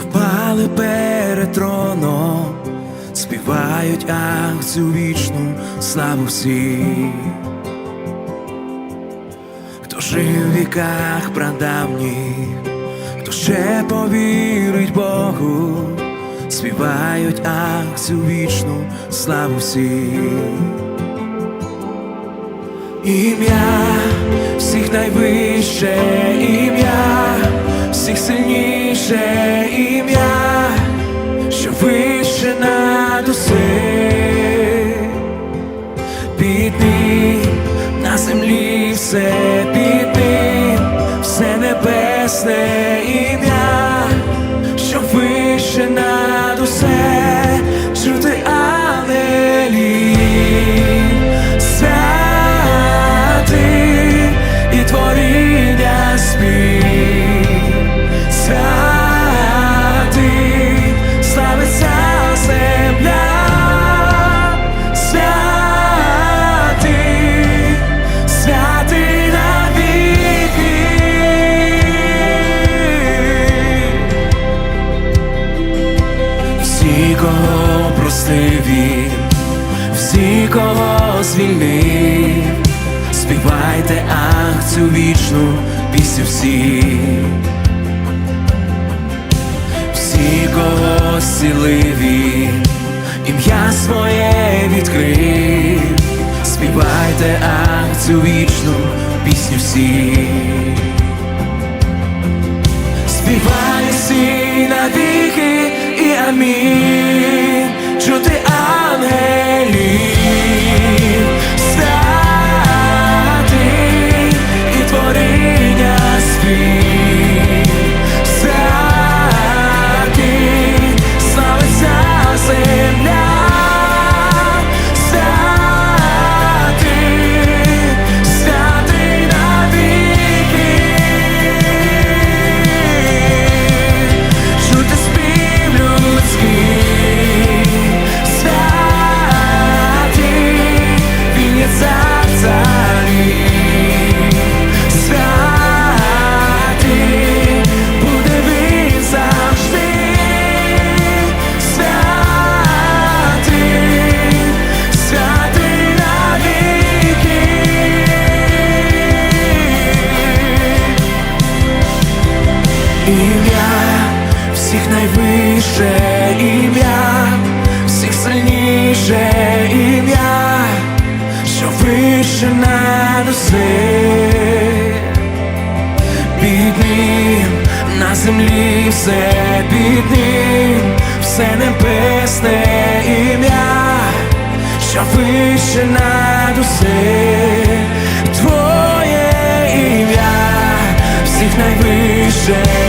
впали перед троном, співають ах цю вічну славу всі, хто жив в віках прадавніх, хто ще повірить Богу, співають ах цю вічну славу всі. Ім'я всіх найвище ім'я, над піти на землі все піти, все небесне Всі, кого простив він, всі, кого звільнив, співайте ах цю вічну пісню всі, всі, кого зцілив він, ім'я своє відкрив, співайте ах цю вічну пісню всі. Співай всі навіки me. Ім'я всіх найвище ім'я, всіх сильніше ім'я, що вище над усе під ним на землі все під ним, все небесне ім'я, що вище над усе Твоє ім'я, всіх найвище.